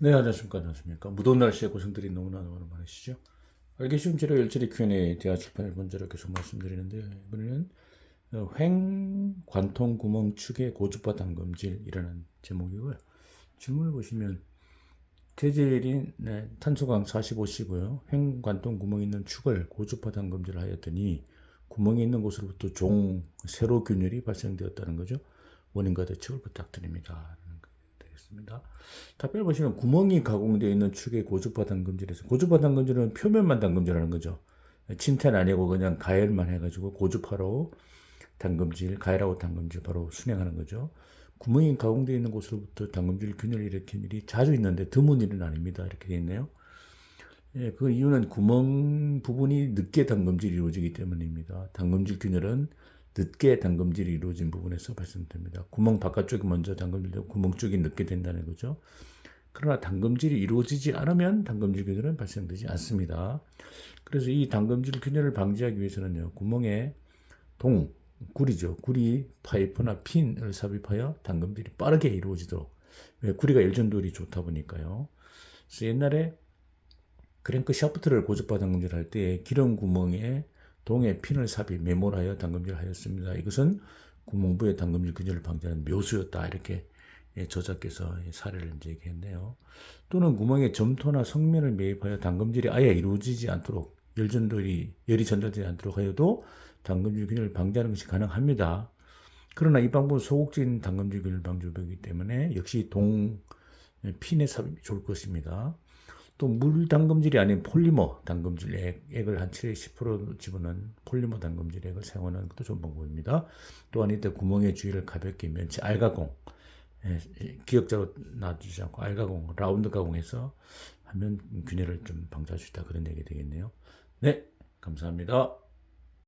네, 안녕하십니까. 안녕하십니까. 무더운 날씨에 고생들이 너무나 너무나 많으시죠? 알기 쉬운 재료 열처리 Q&A 대화 출판을 먼저로 계속 말씀드리는데 이번에는 어, 횡 관통 구멍 축의 고주파 담금질이라는 제목이고요. 질문을 보시면 재질인 네, 탄소광 45C고요. 횡 관통 구멍이 있는 축을 고주파 담금질을 하였더니 구멍이 있는 곳으로부터 종 세로 균열이 발생되었다는 거죠. 원인과 대책을 부탁드립니다. 되겠습니다. 답변을 보시면 구멍이 가공되어 있는 축의 고주파 담금질에서 고주파 담금질은 표면만 담금질하는 거죠. 침태는 아니고 그냥 가열만 해가지고 고주파로 담금질, 가열하고 담금질 바로 순행하는 거죠. 구멍이 가공되어 있는 곳으로부터 담금질 균열을 일으키는 일이 자주 있는데 드문 일은 아닙니다. 이렇게 되어 있네요. 예, 그 이유는 구멍 부분이 늦게 담금질이 이루어지기 때문입니다. 담금질 균열은 늦게 담금질이 이루어진 부분에서 발생됩니다. 구멍 바깥쪽이 먼저 담금질되고 구멍 쪽이 늦게 된다는 거죠. 그러나 담금질이 이루어지지 않으면 담금질 균열은 발생되지 않습니다. 그래서 이 담금질 균열을 방지하기 위해서는요, 구멍에 동, 구리죠. 구리 파이프나 핀을 삽입하여 담금질이 빠르게 이루어지도록. 왜? 구리가 일전도율이 좋다 보니까요. 그래서 옛날에 크랭크 샤프트를 고주파 담금질 할 때 기름 구멍에 동에 핀을 삽입 메모하여 담금질을 하였습니다. 이것은 구멍부의 담금질 균열을 방지하는 묘수였다. 이렇게 예, 저자께서 사례를 이제 얘기했네요. 또는 구멍에 점토나 성면을 매입하여 담금질이 아예 이루어지지 않도록 열전도율이 열이 전달되지 않도록 하여도 담금질 균열을 방지하는 것이 가능합니다. 그러나 이 방법은 소극적인 담금질 균열 방지 방법이기 때문에 역시 동 핀의 삽입이 좋을 것입니다. 또 물 담금질이 아닌 폴리머 담금질 액, 액을 한 70, 10% 집어넣은 폴리머 담금질 액을 사용하는 것도 좋은 방법입니다. 또한 이때 구멍의 주위를 가볍게 면치 알가공 예, 기억자로 놔두지 않고 알가공 라운드 가공해서 하면 균열을 좀 방지할 수 있다 그런 얘기 되겠네요. 네 감사합니다.